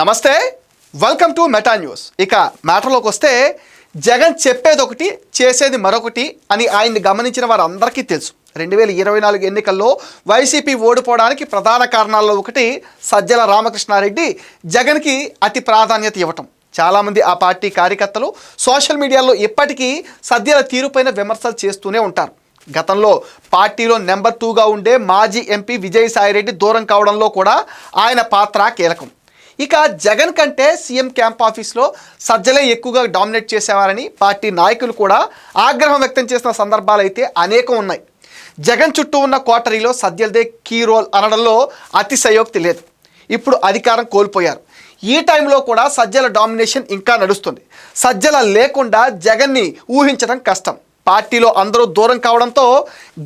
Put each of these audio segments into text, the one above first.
నమస్తే welcome to meta news ఇక మ్యాటర్లోకి వస్తే జగన్ చెప్పేది ఒకటి చేసేది మరొకటి అని ఆయన్ని గమనించిన వారందరికీ తెలుసు. రెండు వేల ఇరవై నాలుగు ఎన్నికల్లో వైసీపీ ఓడిపోవడానికి ప్రధాన కారణాల్లో ఒకటి సజ్జల రామకృష్ణారెడ్డి జగన్కి అతి ప్రాధాన్యత ఇవ్వటం. చాలామంది ఆ పార్టీ కార్యకర్తలు సోషల్ మీడియాలో ఇప్పటికీ సద్యల తీరుపైన విమర్శలు చేస్తూనే ఉంటారు. గతంలో పార్టీలో నెంబర్ టూగా ఉండే మాజీ ఎంపీ విజయసాయిరెడ్డి దూరం కావడంలో కూడా ఆయన పాత్ర కీలకం. ఇక జగన్ కంటే సీఎం క్యాంప్ ఆఫీస్లో సజ్జలే ఎక్కువగా డామినేట్ చేసేవారని పార్టీ నాయకులు కూడా ఆగ్రహం వ్యక్తం చేసిన సందర్భాలు అయితే అనేకం ఉన్నాయి. జగన్ చుట్టూ ఉన్న కోటరీలో సజ్జలదే కీ రోల్ అనడంలో అతిశయోక్తి లేదు. ఇప్పుడు అధికారం కోల్పోయారు. ఈ టైంలో కూడా సజ్జల డామినేషన్ ఇంకా నడుస్తుంది. సజ్జల లేకుండా జగన్ని ఊహించడం కష్టం. పార్టీలో అందరూ దూరం కావడంతో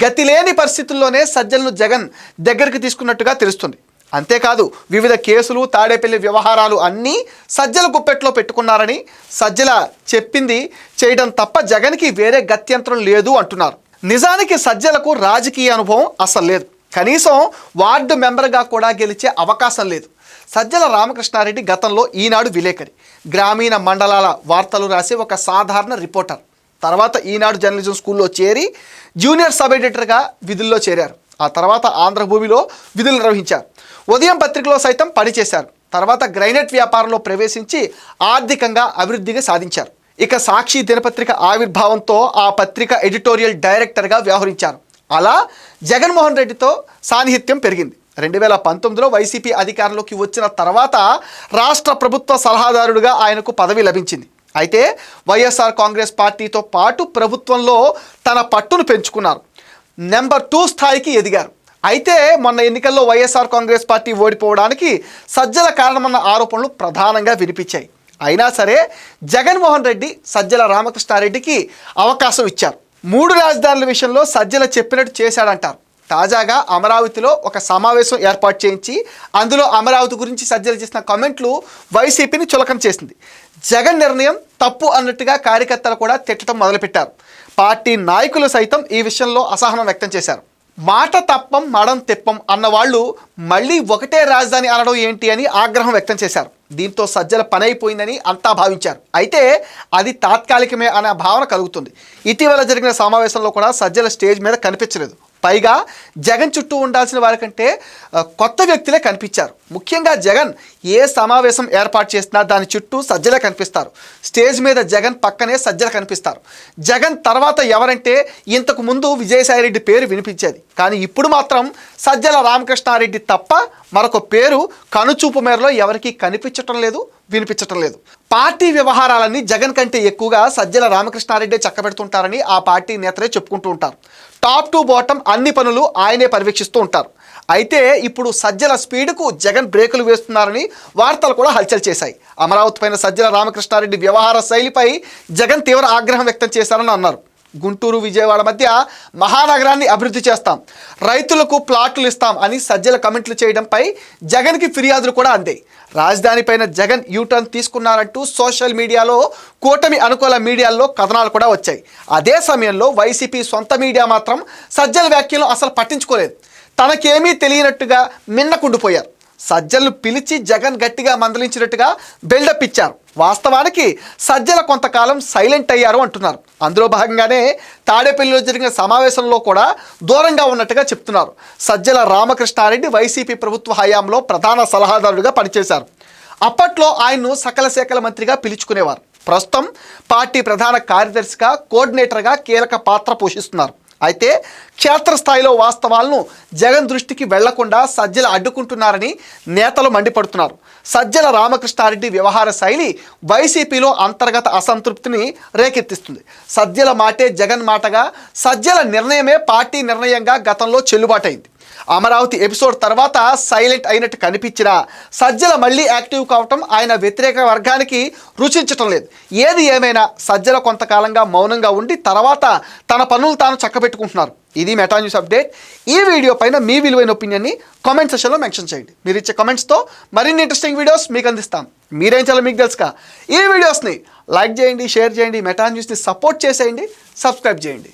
గతిలేని పరిస్థితుల్లోనే సజ్జలను జగన్ దగ్గరికి తీసుకున్నట్టుగా తెలుస్తుంది. అంతేకాదు వివిధ కేసులు తాడేపల్లి వ్యవహారాలు అన్నీ సజ్జల గుప్పెట్లో పెట్టుకున్నారని సజ్జల చెప్పింది చేయడం తప్ప జగన్కి వేరే గత్యంతరం లేదు అంటున్నారు. నిజానికి సజ్జలకు రాజకీయ అనుభవం అసలు లేదు. కనీసం వార్డు మెంబర్గా కూడా గెలిచే అవకాశం లేదు. సజ్జల రామకృష్ణారెడ్డి గతంలో ఈనాడు విలేకరి. గ్రామీణ మండలాల వార్తలు రాసే ఒక సాధారణ రిపోర్టర్. తర్వాత ఈనాడు జర్నలిజం స్కూల్లో చేరి జూనియర్ సబ్ ఎడిటర్గా విధుల్లో చేరారు. ఆ తర్వాత ఆంధ్రభూమిలో విధులు నిర్వహించారు. ఉదయం పత్రికలో సైతం పనిచేశారు తర్వాత గ్రైనైట్ వ్యాపారంలో ప్రవేశించి ఆర్థికంగా అభివృద్ధిగా సాధించారు. ఇక సాక్షి దినపత్రిక ఆవిర్భావంతో ఆ పత్రిక ఎడిటోరియల్ డైరెక్టర్గా వ్యవహరించారు. అలా జగన్మోహన్ రెడ్డితో సాన్నిహిత్యం పెరిగింది. రెండు వేల పంతొమ్మిదిలో వైసీపీ అధికారంలోకి వచ్చిన తర్వాత రాష్ట్ర ప్రభుత్వ సలహాదారుడిగా ఆయనకు పదవి లభించింది. అయితే వైఎస్ఆర్ కాంగ్రెస్ పార్టీతో పాటు ప్రభుత్వంలో తన పట్టును పెంచుకున్నారు. నెంబర్ టూ స్థాయికి ఎదిగారు. అయితే మొన్న ఎన్నికల్లో వైఎస్ఆర్ కాంగ్రెస్ పార్టీ ఓడిపోవడానికి సజ్జల కారణమన్న ఆరోపణలు ప్రధానంగా వినిపించాయి. అయినా సరే జగన్మోహన్ రెడ్డి సజ్జల రామకృష్ణారెడ్డికి అవకాశం ఇచ్చారు. మూడు రాజధానుల విషయంలో సజ్జల చెప్పినట్టు చేశాడంటారు. తాజాగా అమరావతిలో ఒక సమావేశం ఏర్పాటు చేయించి అందులో అమరావతి గురించి సజ్జలు చేసిన కామెంట్లు వైసీపీని చులకం చేసింది. జగన్ నిర్ణయం తప్పు అన్నట్టుగా కార్యకర్తలు కూడా తిట్టడం మొదలుపెట్టారు. పార్టీ నాయకులు సైతం ఈ విషయంలో అసహనం వ్యక్తం చేశారు. మాట తప్పం మడం తెప్పం అన్న వాళ్ళు మళ్ళీ ఒకటే రాజధాని అనడం ఏంటి అని ఆగ్రహం వ్యక్తం చేశారు. దీంతో సజ్జల పని అయిపోయిందని అంతా భావించారు. అయితే అది తాత్కాలికమే అనే భావన కలుగుతుంది. ఇటీవల జరిగిన సమావేశంలో కూడా సజ్జల స్టేజ్ మీద కనిపించలేదు. పైగా జగన్ చుట్టూ ఉండాల్సిన వారికంటే కొత్త వ్యక్తులే కనిపించారు. ముఖ్యంగా జగన్ ఏ సమావేశం ఏర్పాటు చేసినా దాని చుట్టూ సజ్జలే కనిపిస్తారు. స్టేజ్ మీద జగన్ పక్కనే సజ్జలు కనిపిస్తారు. జగన్ తర్వాత ఎవరంటే ఇంతకు ముందు విజయసాయిరెడ్డి పేరు వినిపించేది. కానీ ఇప్పుడు మాత్రం సజ్జల రామకృష్ణారెడ్డి తప్ప మరొక పేరు కనుచూపు మేరలో ఎవరికీ కనిపించటం లేదు వినిపించటం లేదు. పార్టీ వ్యవహారాలన్నీ జగన్ కంటే ఎక్కువగా సజ్జల రామకృష్ణారెడ్డి చక్కబెడుతుంటారని ఆ పార్టీ నేతలే చెప్పుకుంటూ ఉంటారు. టాప్ టు బాటం అన్ని పనులు ఆయనే పర్యవేక్షిస్తూ ఉంటారు. అయితే ఇప్పుడు సజ్జల స్పీడ్కు జగన్ బ్రేకులు వేస్తున్నారని వార్తలు కూడా హల్చల్ చేశాయి. అమరావతి పైన సజ్జల రామకృష్ణారెడ్డి వ్యవహార శైలిపై జగన్ తీవ్ర ఆగ్రహం వ్యక్తం చేశారని అన్నారు. గుంటూరు విజయవాడ మధ్య మహానగరాన్ని అభివృద్ధి చేస్తాం. రైతులకు ప్లాట్లు ఇస్తాం అని సజ్జల కమెంట్లు చేయడంపై జగన్కి ఫిర్యాదులు కూడా అందాయి రాజధానిపైన జగన్ యూటర్న్ తీసుకున్నారంటూ సోషల్ మీడియాలో కూటమి అనుకూల మీడియాల్లో కథనాలు కూడా వచ్చాయి. అదే సమయంలో వైసీపీ సొంత మీడియా మాత్రం సజ్జల వ్యాఖ్యలు అసలు పట్టించుకోలేదు. తనకేమీ తెలియనట్టుగా మిన్నకుండిపోయారు. సజ్జలను పిలిచి జగన్ గట్టిగా మందలించినట్టుగా బిల్డప్ ఇచ్చారు. వాస్తవానికి సజ్జల కొంతకాలం సైలెంట్ అయ్యారు అంటున్నారు. అందులో భాగంగానే తాడేపల్లిలో జరిగిన సమావేశంలో కూడా దూరంగా ఉన్నట్టుగా చెప్తున్నారు. సజ్జల రామకృష్ణారెడ్డి వైసీపీ ప్రభుత్వ హయాంలో ప్రధాన సలహాదారుడిగా పనిచేశారు. అప్పట్లో ఆయన్ను సకల శాఖల మంత్రిగా పిలుచుకునేవారు. ప్రస్తుతం పార్టీ ప్రధాన కార్యదర్శిగా కోఆర్డినేటర్గా కీలక పాత్ర పోషిస్తున్నారు. అయితే క్షేత్రస్థాయిలో వాస్తవాలను జగన్ దృష్టికి వెళ్ళకుండా సజ్జల అడ్డుకుంటున్నారని నేతలు మండిపడుతున్నారు. సజ్జల రామకృష్ణారెడ్డి వ్యవహార శైలి వైసీపీలో అంతర్గత అసంతృప్తిని రేకెత్తిస్తుంది. సజ్జల మాటే జగన్ మాటగా సజ్జల నిర్ణయమే పార్టీ నిర్ణయంగా గతంలో చెల్లుబాటైంది. అమరావతి ఎపిసోడ్ తర్వాత సైలెంట్ అయినట్టు కనిపించినా సజ్జల మళ్ళీ యాక్టివ్ కావటం ఆయన వ్యతిరేక వర్గానికి రుచించటం లేదు. ఏది ఏమైనా సజ్జల కొంతకాలంగా మౌనంగా ఉండి తర్వాత తన పనులు తాను చక్కబెట్టుకుంటున్నారు. ఇది మెటా న్యూస్ అప్డేట్ ఈ వీడియో పైన మీ విలువైన ఒపీనియన్ని కామెంట్ సెషన్లో మెన్షన్ చేయండి. మీరు ఇచ్చే కామెంట్స్తో మరిన్ని ఇంట్రెస్టింగ్ వీడియోస్ మీకు అందిస్తాం. మీరేం చేయాలో మీకు తెలుసుగా. ఈ వీడియోస్ని లైక్ చేయండి షేర్ చేయండి మెటా న్యూస్ని సపోర్ట్ చేసేయండి సబ్స్క్రైబ్ చేయండి.